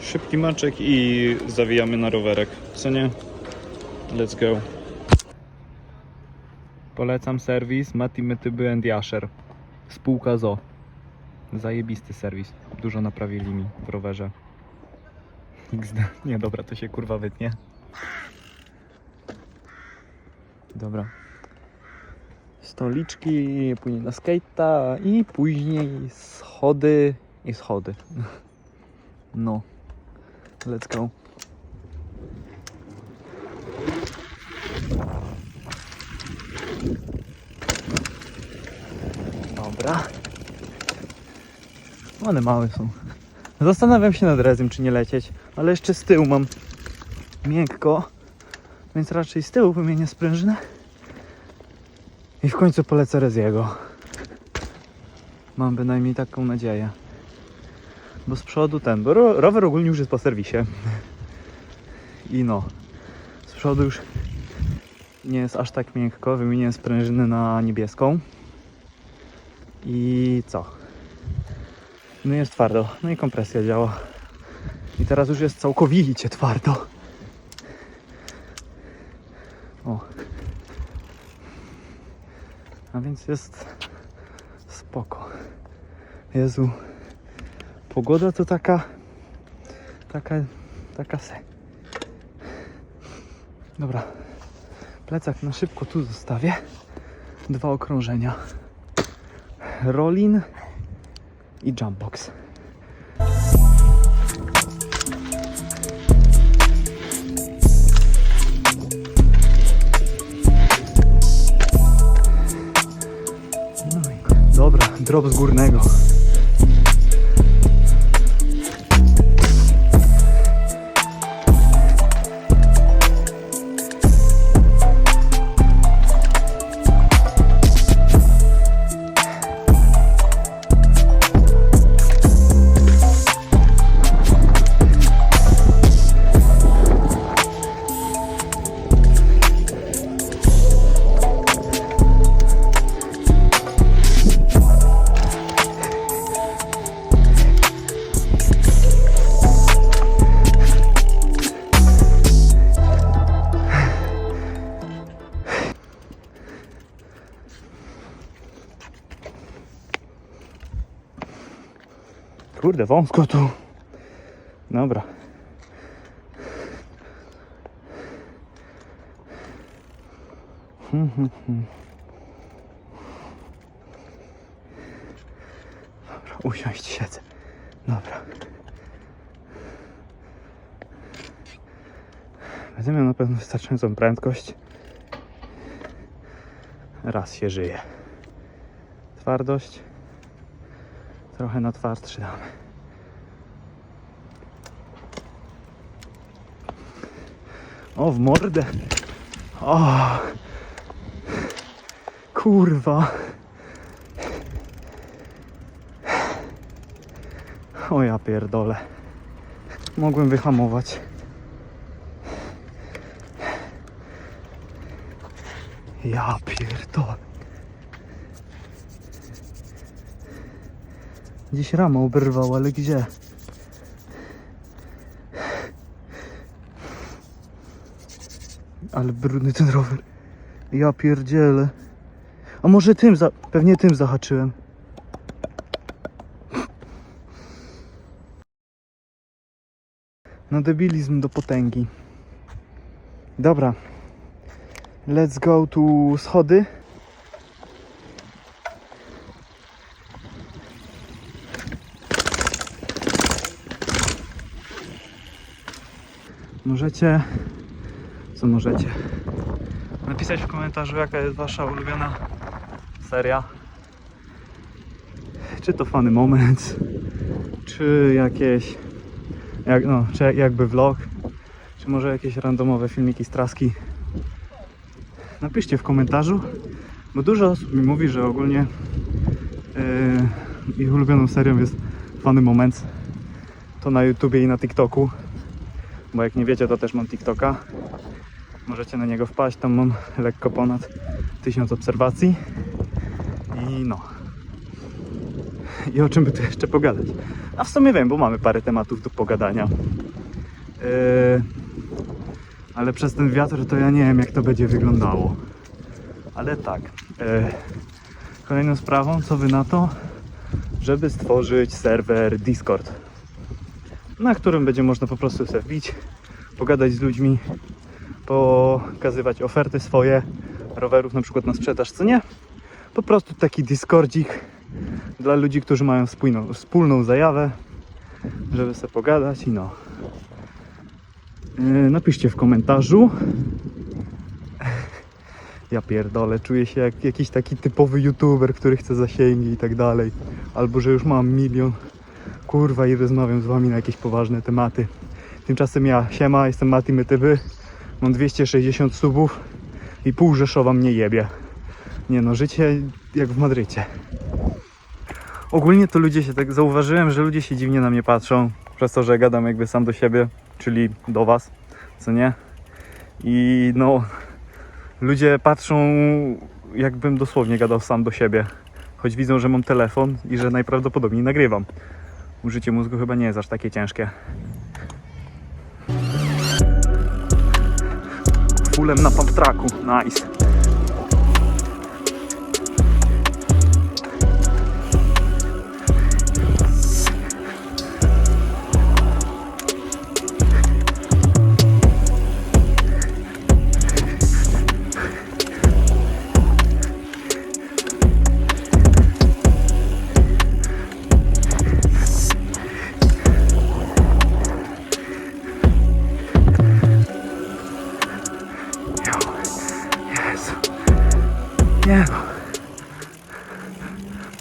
Szybki maczek i zawijamy na rowerek. Co nie? Let's go. Polecam serwis Mati Mytyby and Jasher. Spółka ZO. Zajebisty serwis. Dużo naprawili mi w rowerze. XD. Nie, dobra, to się kurwa wytnie. Dobra. Stoliczki, później na skate'a i później schody i schody. No. Let's go. Dobra. One małe są. Zastanawiam się nad rezem, czy nie lecieć, ale jeszcze z tyłu mam miękko, więc raczej z tyłu wymienię sprężynę i w końcu polecę Reziego. Mam bynajmniej taką nadzieję. Bo z przodu ten, bo ro- rower ogólnie już jest po serwisie. I no, z przodu już nie jest aż tak miękko. Wymieniłem sprężynę na niebieską. I co? No jest twardo. No i kompresja działa. I teraz już jest całkowicie twardo. O. A więc jest spoko. Jezu. Pogoda to taka taka taka se. Dobra. Plecak na szybko tu zostawię. Dwa okrążenia. Rollin i jumpbox. No i dobra, drop z górnego. Kurde, wąsko tu. Dobra. Dobra, usiąść siedzę. Dobra. Będę miał na pewno wystarczającą prędkość. Raz się żyje. Twardość. Trochę na twardszy damy. O, w mordę. O. Kurwa. O ja pierdolę. Mogłem wyhamować. Ja pierdolę. Gdzieś rama oberwał, ale gdzie? Ale brudny ten rower. Ja pierdzielę. A może tym, za... pewnie tym zahaczyłem. No debilizm do potęgi. Dobra. Let's go tu schody. Możecie, co możecie, napisać w komentarzu jaka jest wasza ulubiona seria. Czy to fany moment, czy jakieś, jak, no, czy jakby vlog, czy może jakieś randomowe filmiki z traski. Napiszcie w komentarzu, bo dużo osób mi mówi, że ogólnie yy, ich ulubioną serią jest fany moment. To na YouTubie i na TikToku bo jak nie wiecie, to też mam TikToka. Możecie na niego wpaść, tam mam lekko ponad 1000 obserwacji. I no. i o czym by tu jeszcze pogadać. A w sumie wiem, bo mamy parę tematów do pogadania. Yy, ale przez ten wiatr to ja nie wiem jak to będzie wyglądało. Ale tak. Yy, kolejną sprawą, co wy na to, żeby stworzyć serwer Discord, na którym będzie można po prostu sobie wbić, pogadać z ludźmi, pokazywać oferty swoje rowerów na przykład na sprzedaż, co nie? Po prostu taki Discordzik dla ludzi, którzy mają wspólną, wspólną zajawę, żeby sobie pogadać i no. Yy, napiszcie w komentarzu. Ja pierdolę, czuję się jak jakiś taki typowy youtuber, który chce zasięgi i tak dalej. Albo że już mam milion. Kurwa i rozmawiam z wami na jakieś poważne tematy. Tymczasem ja, siema, jestem Mati Mytywy. Mam 260 subów i pół Rzeszowa mnie jebie. Nie no, życie jak w Madrycie. Ogólnie to ludzie się tak zauważyłem, że ludzie się dziwnie na mnie patrzą przez to, że gadam jakby sam do siebie, czyli do was, co nie? I no, ludzie patrzą jakbym dosłownie gadał sam do siebie. Choć widzą, że mam telefon i że najprawdopodobniej nagrywam. Użycie mózgu chyba nie jest aż takie ciężkie. Fulem na pump nice.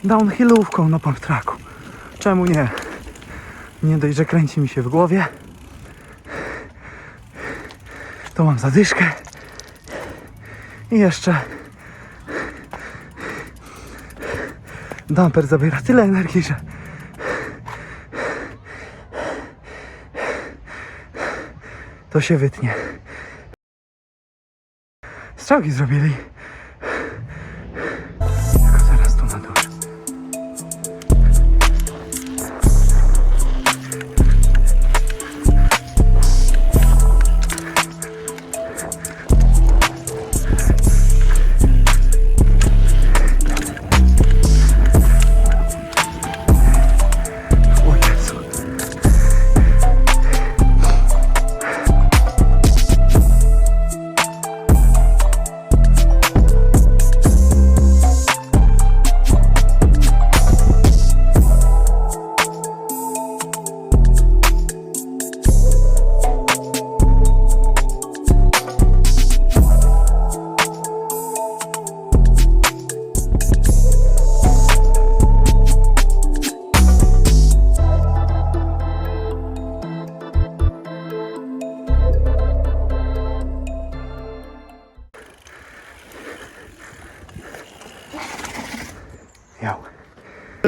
Downhillówką na pump tracku. Czemu nie? Nie dość, że kręci mi się w głowie. To mam zadyszkę. I jeszcze damper zabiera tyle energii, że to się wytnie. Strzałki zrobili.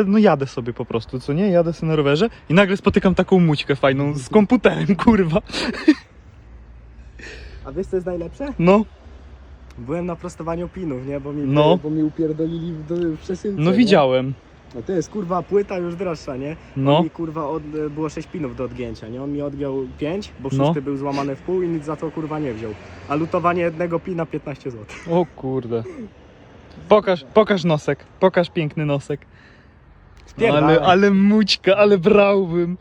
No jadę sobie po prostu, co nie? Jadę sobie na rowerze i nagle spotykam taką mućkę fajną z komputerem, kurwa. A wiesz co jest najlepsze? No, Byłem na prostowaniu pinów, nie? Bo mi, No. bo mi upierdolili w, przesyłce. no nie? widziałem. No to jest kurwa płyta już droższa, nie? No, Mi kurwa od, było 6 pinów do odgięcia, nie? On mi odgiął 5, bo No. szósty był złamany w pół i nic za to kurwa nie wziął. A lutowanie jednego pina 15 zł. o kurde. Pokaż, pokaż nosek, pokaż piękny nosek. Ale, ale mućka, ale brałbym.